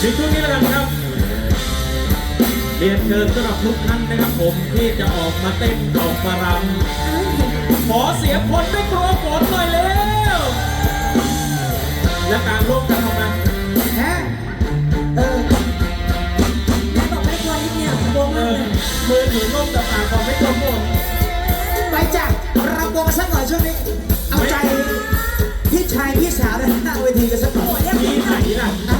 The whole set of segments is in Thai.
ในช่วงนี้แล้วกันครับ เรียนเชิญสำหรับทุกท่านนะครับผมที่จะออกมาเต้นออกมารำขอเสียงคนไม่กลัวฝนหน่อยเร็วและการร่วมกันทำงาฮะเออแม่บอกไม่กลัวนิดเดียวกลัวมากเลยมือถือร่มต่ปากๆของไม่กลัวฝนไปจ้ะรำวงสักหน่อยช่วงนี้ เอาใจพี่ชายพี่สาวนะหน้าเวทีกันสักหน่อยที่ไหนล่ะ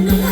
Anna.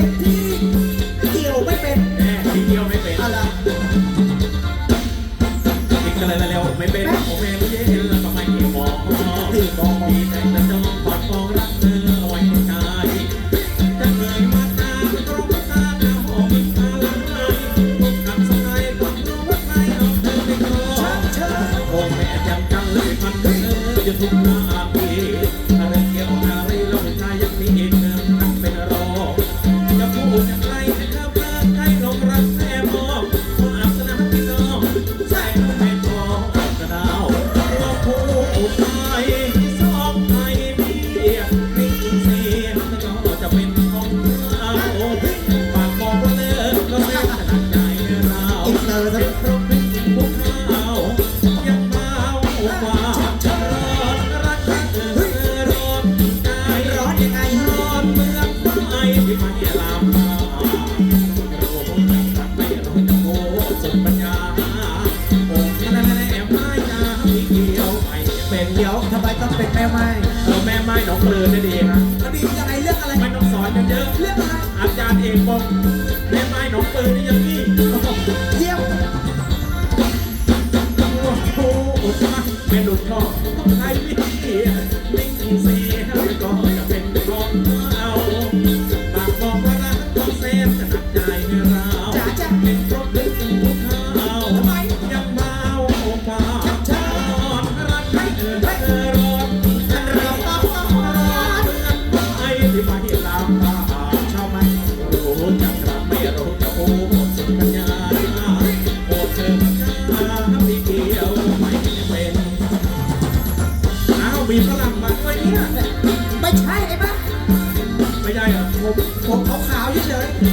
เป็นพี่เกี่ยวไม่เป็นแม่พี่เที่ยวไม่เป็นอะไรพี่ก็เลยมาเร็วผมไม่เป็นผมเองไม่ได้เห็นแล้วทำไมพี่มองพี่ ให้หนองเลือนั่นเองนะมันมีอะไรเรื่องอะไรไม่ต้องสอนกันเยอะเรื่องอะไรอาจารย์เอกบอกเรียนไม้หนองเลือนี่ยังพี่เยี่ยมโอ้โหโอ้โหไม่หลุดข้อ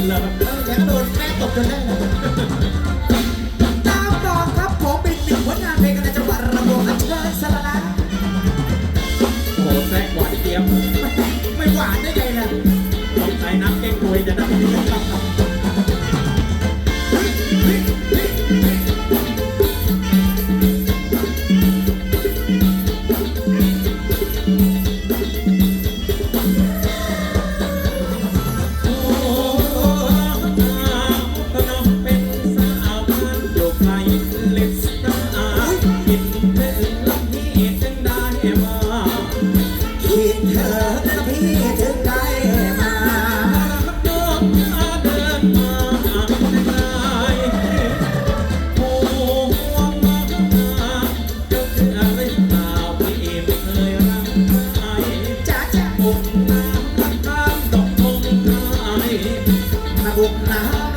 แล้วโดนแม่ตบจนได้ ดอกมงคลนักอกหนา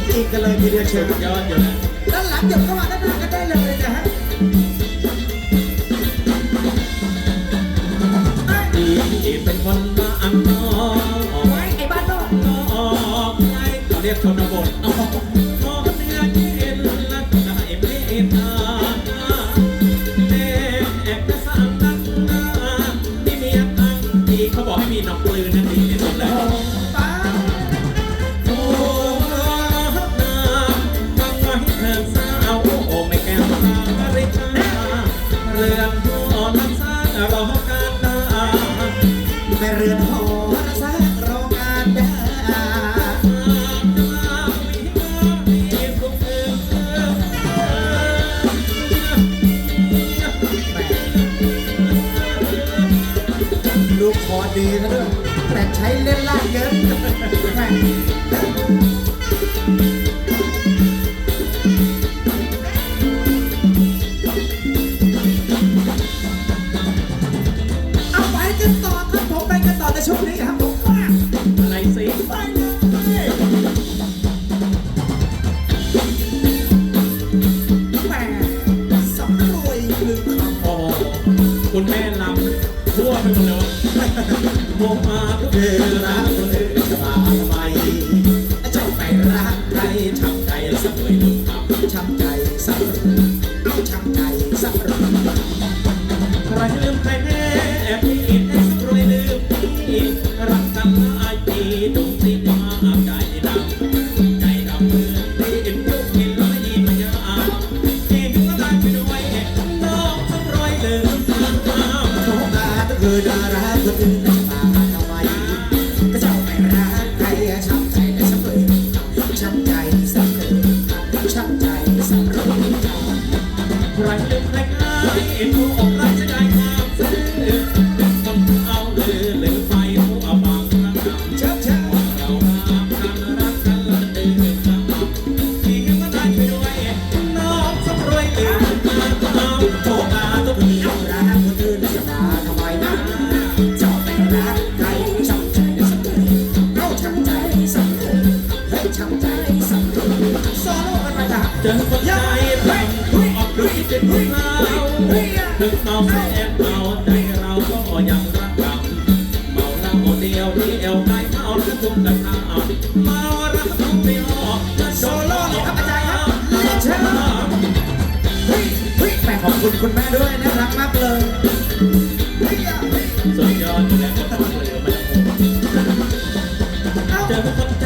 กันเลยทีเดียวเชียวยอดอยู่นะด้านหลังจบเข้ามาด้านหน้าก็ได้เลยนะฮะดีที่เป็นคนบ้านนอกไว้ไอ้บ้านนอกนอกไงเราเรียกชนบท เอาไปกันต่อครับผมไปกันต่อในช่วงนี้ครับผมว่าอะไรสิไปเลยแหมสำรวยลืมคอ๋อคุณแม่ลำทั่วไปหมดเลยวะมองมาทุกเวลาคนอื่น จนคนใจพลัออกรู้จิตของเราถึงเมาแอบเมาใจเราก็ยังรักกันเมาแล้วคนเดียวที่เอวไกเมาแล้วทุ่มกันเมาเมารักต้องไม่ออกโซโล่ครับอาจารย์ครับเลเชอร์แม่ขอบคุณคุณแม่ด้วยนะรักมากเลยสุดยอดอยู่แล้วก็ต้องเลยมาเจอคนใจ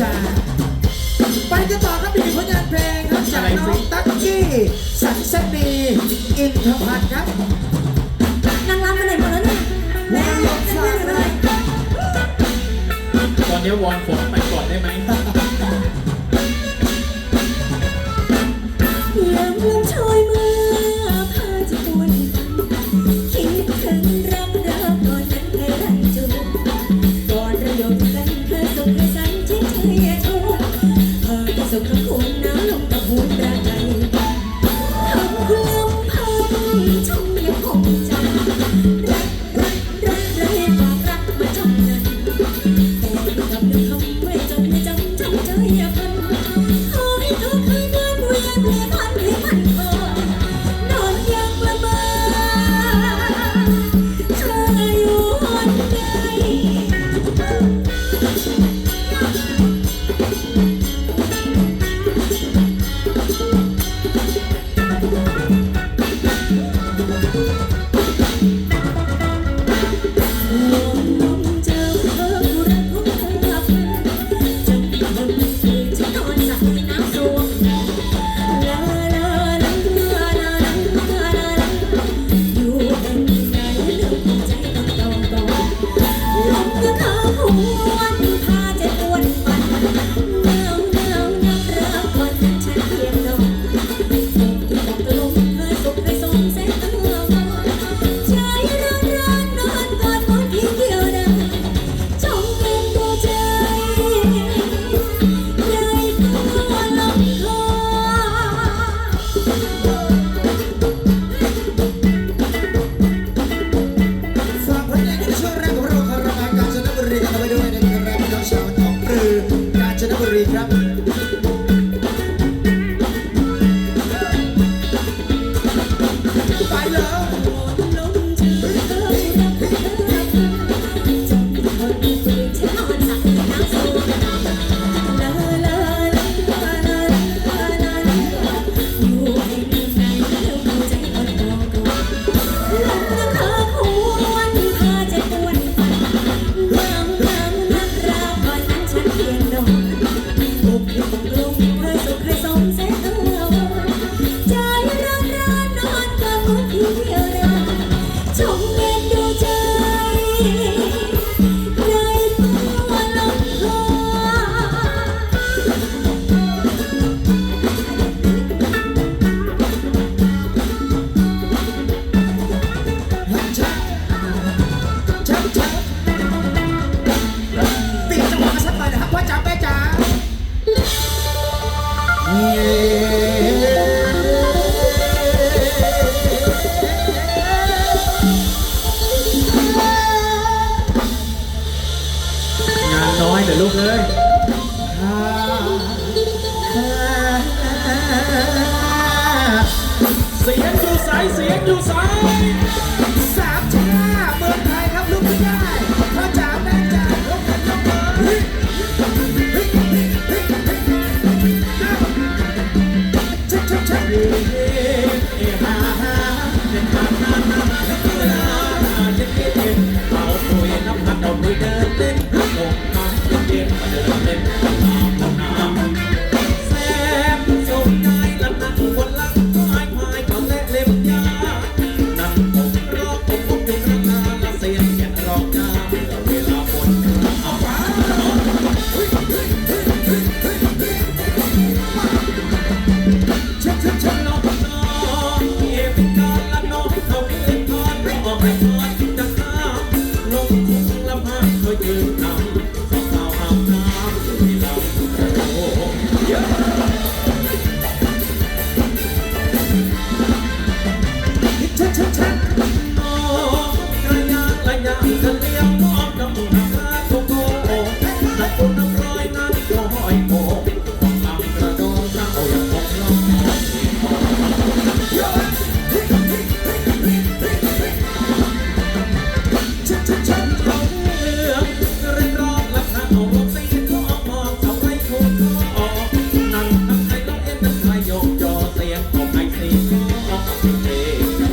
จ้าไปกันต่อครับอีกหนึ่งผลานเพลงครับจากน้องตั๊กกี้สันเซนีอินทพัน์ครับนางรำไปไหนหมดแล้วเนี่ยแม่จะไพื่นเลยตอนนี้วอนฝน Hallelujah.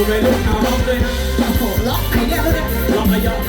คุณวัยรุ่นชาวลอกด้วยนะโอ้โหล็อกใครเนี่ยล็อกระยอง